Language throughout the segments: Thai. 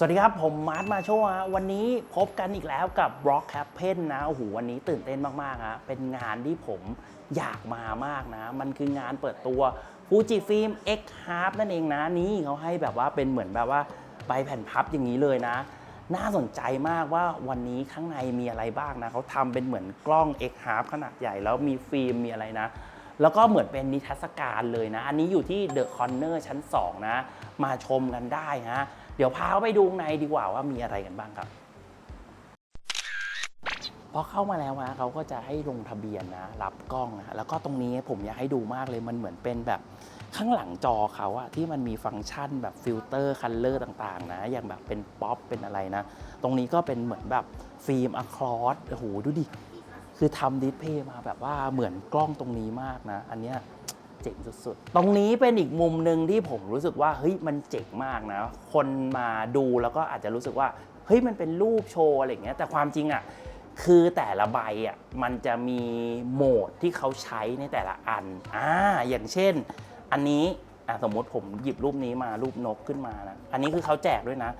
สวัสดีครับ ผมมาร์ทมาโชว์ฮะวันนี้พบกันอีกแล้วกับ Rock Happen นะโอ้โหวันนี้ตื่นเต้นมากๆฮะเป็นงานที่ผมอยากมามากนะ มันคืองานเปิดตัวฟูจิฟิล์ม X Half นั่นเองนะนี่เขาให้แบบว่าเป็นเหมือนแบบว่าใบแผ่นพับอย่างนี้เลยนะ น่าสนใจมากว่าวันนี้ข้างในมีอะไรบ้างนะเขาทำเป็นเหมือนกล้อง X Half ขนาดใหญ่แล้วมีฟิล์มมีอะไรนะแล้วก็เหมือนเป็นนิทรรศการเลยนะ อันนี้อยู่ที่เดอะคอนเนอร์ชั้น 2 นะ มาชมกันได้ฮะ เดี๋ยวพาเขาไปดูข้างในดีกว่าว่ามีอะไรกันบ้างครับพอเข้ามาแล้วนะเขาก็จะให้ลงทะเบียนนะ รับกล้องนะแล้วก็ตรงนี้ผมอยากให้ดูมากเลยมันเหมือนเป็นแบบข้างหลังจอเขาอะที่มันมีฟังก์ชันแบบฟิลเตอร์คัลเลอร์ต่างๆ นะ อย่างแบบเป็นป๊อปเป็นอะไรนะ ตรงนี้ก็เป็นเหมือนแบบฟิล์มอะคลอสโอ้โหดูดิ คือทำดิสเพย์มาแบบว่าเหมือนกล้องตรงนี้มากนะ อันเนี้ย เจ๋งสุดๆ ตรงนี้เป็นอีกมุมหนึ่งที่ผมรู้สึกว่าเฮ้ยมันเจ๋งมากนะ คนมาดูแล้วก็อาจจะรู้สึกว่าเฮ้ยมันเป็นรูปโชว์อะไรอย่างเงี้ยแต่ความจริงอะคือแต่ละใบอะมันจะมีโหมดที่เขาใช้ในแต่ละอันอ่าอย่างเช่น อันนี้อะสมมติผมหยิบรูปนี้มารูปนกขึ้นมานะอันนี้คือเขาแจกด้วยนะ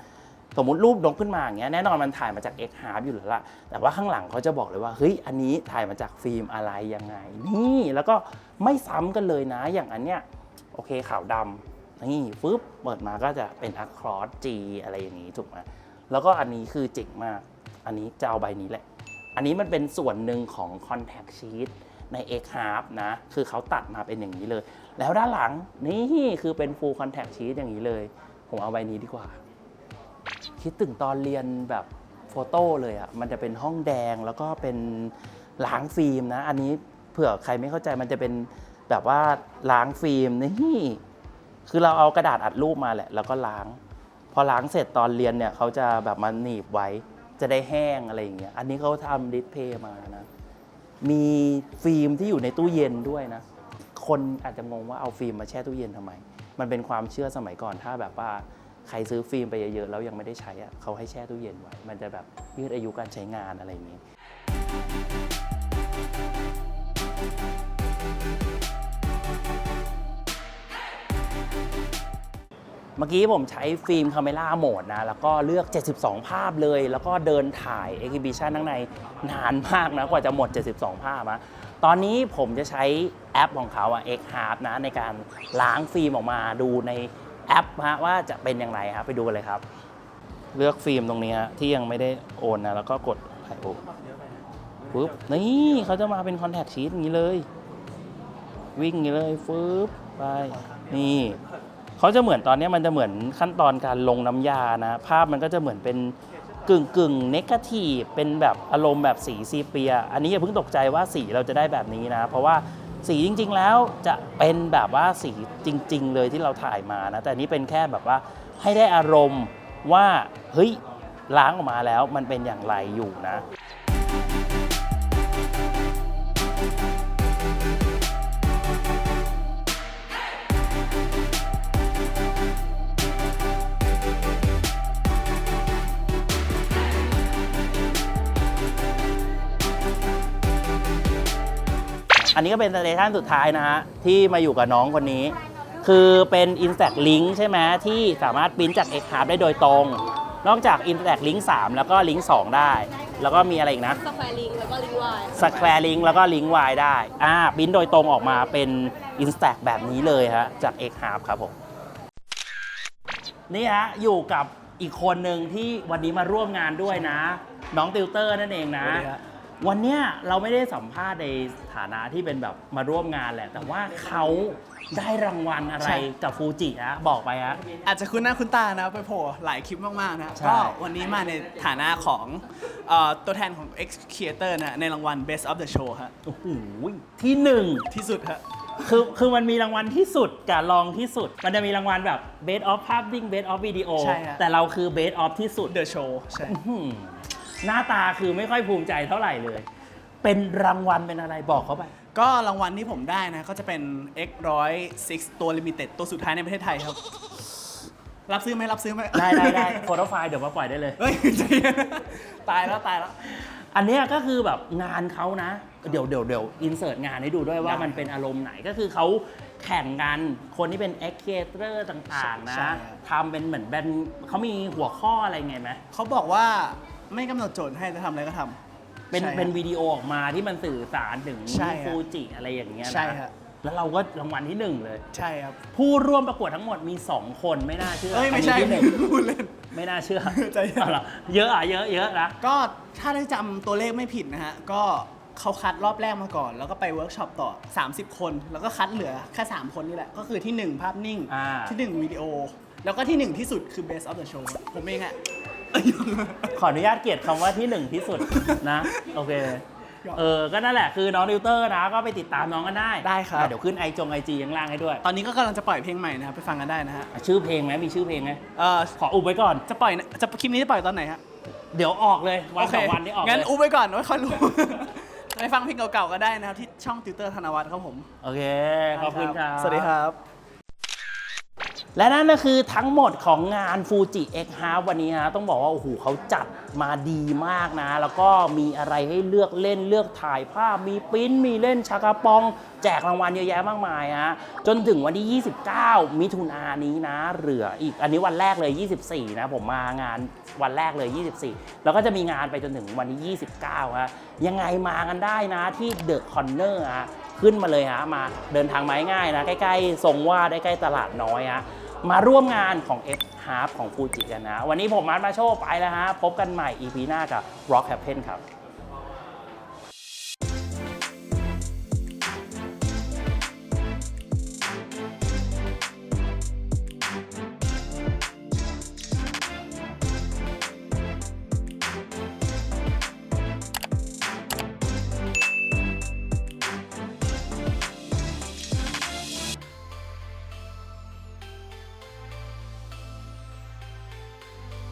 สมมติรูปนกขึ้นมาอย่างเงี้ยแน่นอนมันถ่ายมาจาก X h a r p อยู่แล้วล่ะ แต่ว่าข้างหลังเขาจะบอกเลยว่าเฮ้ยอันนี้ถ่ายมาจากฟิล์มอะไรยังไง นี่แล้วก็ไม่ซ้ำกันเลยนะอย่างอันเนี้ยโอเคขาวดำนี่ฟึบเปิดมาก็จะเป็น across G อะไรอย่างนี้ถูกไหมแล้วก็อันนี้คือเจ๋งมาก อันนี้จะเอาใบนี้แหละ อันนี้มันเป็นส่วนหนึ่งของ contact sheet ใน X h a r p นะ คือเขาตัดมาเป็นอย่างนี้เลย แล้วด้านหลังนี่คือเป็น full contact sheet อย่างนี้เลย ผมเอาใบนี้ดีกว่า คิดถึงตอนเรียนแบบโฟโต้เลยอะ่ะมันจะเป็นห้องแดงแล้วก็เป็นล้างฟิล์มนะ อันนี้เผื่อใครไม่เข้าใจมันจะเป็นแบบว่าล้างฟิล์มนี่คือเราเอากระดาษอัดรูปมาแหละ แล้วก็ล้าง พอล้างเสร็จตอนเรียนเนี่ยเขาจะแบบมาหนีบไว้ จะได้แห้งอะไรอย่างเงี้ยอันนี้เขาทำดิสเพย์มานะ มีฟิล์มที่อยู่ในตู้เย็นด้วยนะ คนอาจจะงงว่าเอาฟิล์มมาแช่ตู้เย็นทำไม มันเป็นความเชื่อสมัยก่อนถ้าแบบว่า ใครซื้อฟิล์มไปเยอะๆแล้วยังไม่ได้ใช้อะเขาให้แช่ตู้เย็นไว้ มันจะแบบยืดอายุการใช้งานอะไรอย่างนี้เมื่อกี้ผมใช้ฟิล์มคาเมล่าโหมดนะ แล้วก็เลือก 72 ภาพเลย แล้วก็เดินถ่ายเอ็กซิบิชันข้างในนานมากนะ กว่าจะหมด 72 ภาพอะตอนนี้ผมจะใช้แอปของเขาอะ X h a r p นะ ในการล้างฟิล์มออกมาดูใน แอปฮะว่าจะเป็นอย่างไรครับไปดูกันเลยครับ เลือกฟิล์มตรงนี้ฮะที่ยังไม่ได้โอนนะแล้วก็กดถ่ายปุ๊บปุ๊บนี่เขาจะมาเป็นคอนแทคชีตอย่างนี้เลย วิ่งอย่างนี้เลยฟึบไปนี่เขาจะเหมือนตอนนี้มันจะเหมือนขั้นตอนการลงน้ำยานะ ภาพมันก็จะเหมือนเป็นกึ่งกึ่งเนกาทีฟเป็นแบบอารมณ์แบบสีซีเปีย อันนี้อย่าเพิ่งตกใจว่าสีเราจะได้แบบนี้นะ เพราะว่า สีจริง ๆ แล้วจะเป็นแบบว่าสีจริง ๆ เลยที่เราถ่ายมานะ แต่นี้เป็นแค่แบบว่าให้ได้อารมณ์ว่าเฮ้ยล้างออกมาแล้วมันเป็นอย่างไรอยู่นะ อันนี้ก็เป็นสเตชันสุดท้ายนะฮะที่มาอยู่กับน้องคนนี้ คือเป็น Instax Link ใช่ไหมที่สามารถปริ้นจาก x c a r ได้โดยตรง นอกจาก Instax Link 3 แล้วก็ Link 2 ได้ แล้วก็มีอะไรอีกนะ สแควร์ลิงแล้วก็ลิงวายสแควร์ลิงแล้วก็ลิงก์ Y ได้ อ่าปริ้นโดยตรงออกมาเป็น Instax แบบนี้เลยฮะจาก X h a r p ครับผม นี่ฮะอยู่กับอีกคนหนึ่งที่วันนี้มาร่วมงานด้วยนะ น้องติวเตอร์นั่นเองนะส วัสดีครับวันเนี้ยเราไม่ได้สัมภาษณ์ในฐานะที่เป็นแบบมาร่วมงานแหละ แต่ว่าเขาได้รางวัลอะไรจากฟูจิฮะบอกไปฮะ อาจจะคุ้นหน้าคุ้นตานะไปโผล่หลายคลิปมาก ๆ นะ ใช่ ก็วันนี้มาในฐานะของเอ่อตัวแทนของ X Creator นะ ในรางวัล Best of the Show ฮะ โอ้โหที่หนึ่ง ที่สุดฮะ คือคือมันมีรางวัลที่สุดกับรองที่สุด มันจะมีรางวัลแบบ Best of Publishing Best of Video ใช่ฮะ แต่เราคือ Best of ที่สุด The Show ใช่ อื้อ หือหน้าตาคือไม่ค่อยภูมิใจเท่าไหร่เลย เป็นรางวัลเป็นอะไรบอกเขาไป ก็รางวัลที่ผมได้นะ ก็จะเป็น X 106 ตัว Limited ตัวสุดท้ายในประเทศไทยครับ รับซื้อไหมรับซื้อไหมได้ได้ได้โฟโต้ไฟล์เดี๋ยวมาปล่อยได้เลย เฮ้ยใจเย็นตายแล้วตายแล้ว อันเนี้ยก็คือแบบงานเขานะ เดี๋ยวเดี๋ยวเดี๋ยวอินเสิร์ตงานให้ดูด้วยว่าได้มันเป็นอารมณ์ไหนก็คือเขาแข่งกันคนที่เป็น a c t o r ต่างๆ นะใช่ครับทำเป็นเหมือนเป็นเขามีหัวข้ออะไรไงไหม เขาบอกว่า ไม่กำหนดโจทย์ให้จะทำอะไรก็ทำเป็นใช่ครับเป็นวิดีโอออกมาที่มันสื่อสารถึงใช่ครับฟูจิอะไรอย่างเงี้ยนะใช่ครับแล้วเราก็รางวัลที่หนึ่งเลย ใช่ครับ ผู้ร่วมประกวดทั้งหมดมี 2 คนไม่น่าเชื่อเอ้ยไม่ใช่อันนี้ที่หนึ่งพูดเล่น ไม่น่าเชื่อใจเย็น เอาเหรอเยอะอะเยอะเยอะนะก็ถ้าได้จำตัวเลขไม่ผิดนะฮะ ก็เขาคัดรอบแรกมาก่อน แล้วก็ไปเวิร์กช็อปต่อ 30 คน แล้วก็คัดเหลือแค่ 3 คนนี่แหละ ก็คือที่1 ภาพนิ่ง อ่า ที่ 1 วิดีโอ แล้วก็ที่ 1 ที่สุดคือ best of the show ผมเองอะ ขออนุญาตเกียรติคำว่าที่หนึ่งที่สุดนะ โอเค เออ ก็นั่นแหละคือน้องดิวเตอร์นะ ก็ไปติดตามน้องกันได้ได้ครับอะเดี๋ยวขึ้นไอจงไอจีข้างล่างให้ด้วย ตอนนี้ก็กำลังจะปล่อยเพลงใหม่นะครับ ไปฟังกันได้นะฮะอะชื่อเพลงไหมมีชื่อเพลงไหมเอ่อขออุบไว้ก่อน จะปล่อยนะจะคลิปนี้จะปล่อยตอนไหนฮะ เดี๋ยวออกเลย วันสองโเควันนี้ออกงั้นเลยอุบไว้ก่อนไว้ค่อยรู้ไปฟังเพลงเก่าๆก็ได้นะครับที่ช่องติวเตอร์ธนวัฒน์ครับผม โอเค ขอบคุณครับ สวัสดีครับ และนั่นก็คือทั้งหมดของงาน Fuji X h a r วันนี้ฮะต้องบอกว่าโอ้โหเขาจัดมาดีมากนะ แล้วก็มีอะไรให้เลือกเล่นเลือกถ่ายภาพ มีปิ้นมีเล่นชากาปอง แจกรางวัลเยอะแยะมากมายฮะจนถึงวันที่ 29 มิถุนายนนี้นะ เหลืออีกอันนี้วันแรกเลย 24 นะ ผมมางานวันแรกเลย 24 แล้วก็จะมีงานไปจนถึงวันที่ 29ฮะยังไงมากันได้นะที่เดอะคอนเนอร์ฮะขึ้นมาเลยฮะมาเดินทางมาง่ายๆนะใกล้ๆทรงว่าได้ใกล้ตลาดน้อยฮะ มาร่วมงานของ F h a r p ของฟูจิกันนะ วันนี้ผมมาร์ทมาโชว์ไปแล้วฮะ พบกันใหม่ EP หน้ากับ Rock Happen ครับ